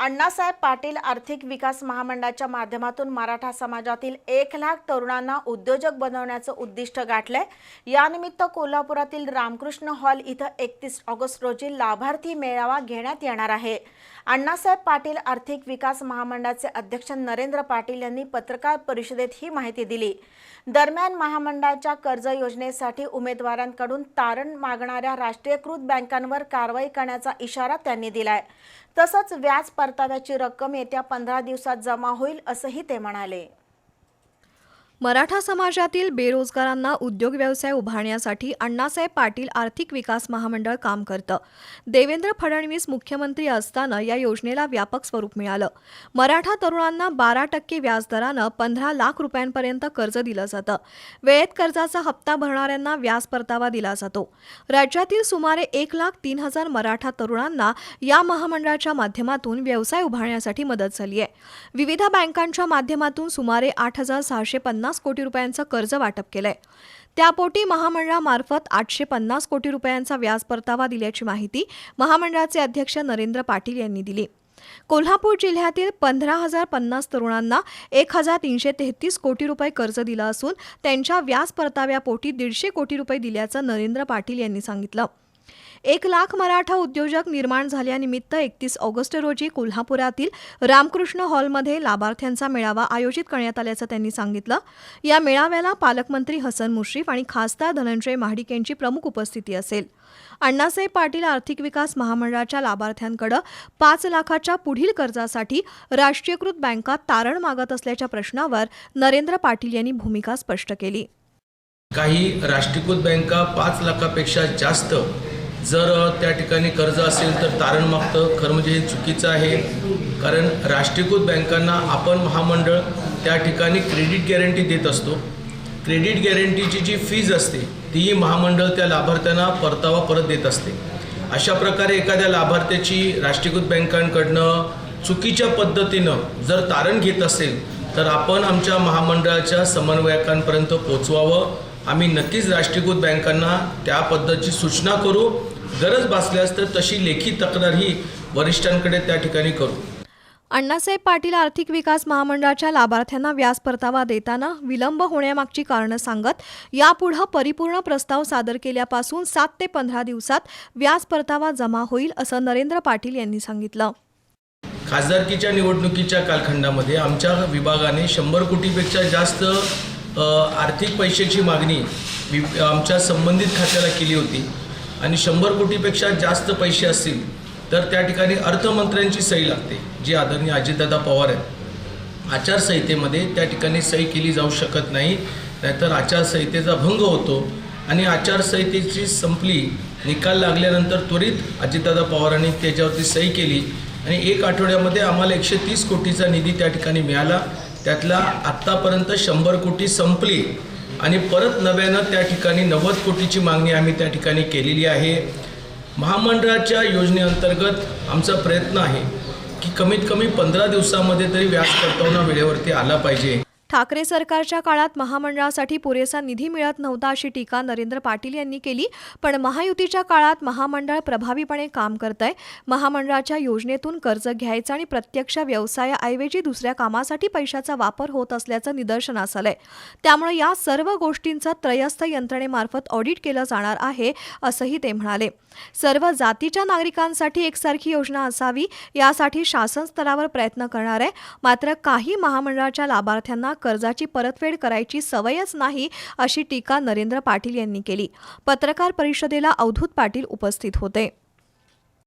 अण्णासाहेब पाटील आर्थिक विकास महामंडळाच्या माध्यमातून मराठा समाजातील एक लाख तरुणांना उद्योजक बनवण्याचं उद्दिष्ट गाठलंय. यानिमित्त कोल्हापुरातील रामकृष्ण हॉल इथं एकतीस ऑगस्ट रोजी लाभार्थी मेळावा घेण्यात येणार आहे. अण्णासाहेब पाटील आर्थिक विकास महामंडळाचे अध्यक्ष नरेंद्र पाटील यांनी पत्रकार परिषदेत ही माहिती दिली. दरम्यान महामंडळाच्या कर्ज योजनेसाठी उमेदवारांकडून तारण मागणाऱ्या राष्ट्रीयकृत बँकांवर कारवाई करण्याचा इशारा त्यांनी दिलाय. तसंच व्याज परताव्याची रक्कम येत्या पंधरा दिवसात जमा होईल असंही ते म्हणाले. मराठा समाजातील बेरोजगारांना उद्योग व्यवसाय उभारण्यासाठी अण्णासाहेब पाटील आर्थिक विकास महामंडळ काम करतं. देवेंद्र फडणवीस मुख्यमंत्री असताना या योजनेला व्यापक स्वरूप मिळालं. मराठा तरुणांना बारा टक्के व्याजदरानं पंधरा लाख रुपयांपर्यंत कर्ज दिलं जातं. वेळेत कर्जाचा हप्ता भरणाऱ्यांना व्याज परतावा दिला जातो. राज्यातील सुमारे एक लाख तीन हजार मराठा तरुणांना या महामंडळाच्या माध्यमातून व्यवसाय उभारण्यासाठी मदत झाली आहे. विविध बँकांच्या माध्यमातून सुमारे आठ हजार सहाशे पन्नास कोटी रुपयांचं कर्ज वाटप केलंय. त्यापोटी महामंडळामार्फत आठशे पन्नास कोटी रुपयांचा व्याज परतावा दिल्याची माहिती महामंडळाचे अध्यक्ष नरेंद्र पाटील यांनी दिली. कोल्हापूर जिल्ह्यातील पंधरा हजार पन्नास तरुणांना एक हजार तीनशे तेहतीस कोटी रुपये कर्ज दिलं असून त्यांच्या व्याज परताव्यापोटी दीडशे कोटी रुपये दिल्याचं नरेंद्र पाटील यांनी सांगितलं. एक लाख मराठा उद्योजक निर्माण झाल्यानिमित्त एकतीस ऑगस्ट रोजी कोल्हापुरातील रामकृष्ण हॉलमध्ये लाभार्थ्यांचा मेळावा आयोजित करण्यात आल्याचं त्यांनी सांगितलं. या मेळाव्याला पालकमंत्री हसन मुश्रीफ आणि खासदार धनंजय महाडिक यांची प्रमुख उपस्थिती असेल. अण्णासाहेब पाटील आर्थिक विकास महामंडळाच्या लाभार्थ्यांकडे पाच लाखाच्या पुढील कर्जासाठी राष्ट्रीयकृत बँका तारण मागत असल्याच्या प्रश्नावर नरेंद्र पाटील यांनी भूमिका स्पष्ट केली. काही राष्ट्रीयकृत बँका पाच लाखापेक्षा जास्त जर त्या ठिकाणी कर्ज असेल तर तारण मागतं. खरं म्हणजे हे चुकीचं आहे. कारण राष्ट्रीयकृत बँकांना आपण महामंडळ त्या ठिकाणी क्रेडिट गॅरंटी देत असतो. क्रेडिट गॅरंटीची जी फीज असते तीही महामंडळ त्या लाभार्थ्यांना परतावा परत देत असते. अशा प्रकारे एखाद्या लाभार्थ्याची राष्ट्रीयकृत बँकांकडनं चुकीच्या पद्धतीनं जर तारण घेत असेल तर आपण आमच्या महामंडळाच्या समन्वयकांपर्यंत पोचवावं. आम्ही नक्कीच राष्ट्रीयकृत बँकांना त्या पद्धतीची सूचना करू. गरज भासल्यास तर तशी लेखी तक्रारही वरिष्ठांकडे त्या ठिकाणी करू. अण्णासाहेब पाटील आर्थिक विकास महामंडळाच्या लाभार्थ्यांना व्याज परतावा देताना विलंब होण्यामागची कारणं सांगत यापुढं परिपूर्ण प्रस्ताव सादर केल्यापासून सात ते पंधरा दिवसात व्याज परतावा जमा होईल असं नरेंद्र पाटील यांनी सांगितलं. खासदारकीच्या निवडणुकीच्या कालखंडामध्ये आमच्या विभागाने शंभर कोटीपेक्षा जास्त आर्थिक पैशाची मागणी आमच्या संबंधित खात्याला केली होती. आणि शंभर कोटीपेक्षा जास्त पैसे असतील तर त्या ठिकाणी अर्थमंत्र्यांची सही लागते जी आदरणीय अजितदादा पवार आहेत. आचारसंहितेमध्ये त्या ठिकाणी सही केली जाऊ शकत नाही नाहीतर आचारसंहितेचा भंग होतो आणि आचारसंहितेची संपली निकाल लागल्यानंतर त्वरित अजितदादा पवारांनी त्याच्यावरती सही केली आणि एक आठवड्यामध्ये आम्हाला एकशे तीस कोटीचा निधी त्या ठिकाणी मिळाला. त्यातला आत्तापर्यंत शंभर कोटी संपली. आणि परत नव्यानं त्या ठिकाणी नव्वद कोटीची मागणी आम्ही त्या ठिकाणी केलेली आहे. महामंडळाच्या योजनेअंतर्गत आमचा प्रयत्न आहे की कमीत कमी पंधरा दिवसामध्ये तरी व्याज परतावना वेळेवरती आला पाहिजे. ठाकरे सरकारच्या काळात महामंडळासाठी पुरेसा निधी मिळत नव्हता अशी टीका नरेंद्र पाटील यांनी केली. पण महायुतीच्या काळात महामंडळ प्रभावीपणे काम करत आहे महामंडळाच्या योजनेतून कर्ज घ्यायचं आणि प्रत्यक्ष व्यवसायाऐवजी दुसऱ्या कामासाठी पैशाचा वापर होत असल्याचं निदर्शनास आलंय त्यामुळे या सर्व गोष्टींचं त्रयस्थ यंत्रणेमार्फत ऑडिट केलं जाणार आहे असंही ते म्हणाले. सर्व जातीच्या नागरिकांसाठी एकसारखी योजना असावी यासाठी शासन स्तरावर प्रयत्न करणार आहे. मात्र काही महामंडळाच्या लाभार्थ्यांना कर्जाची परतफेड करायची सवयच नाही अशी टीका नरेंद्र पाटील यांनी केली. पत्रकार परिषदेला अवधूत पाटील उपस्थित होते.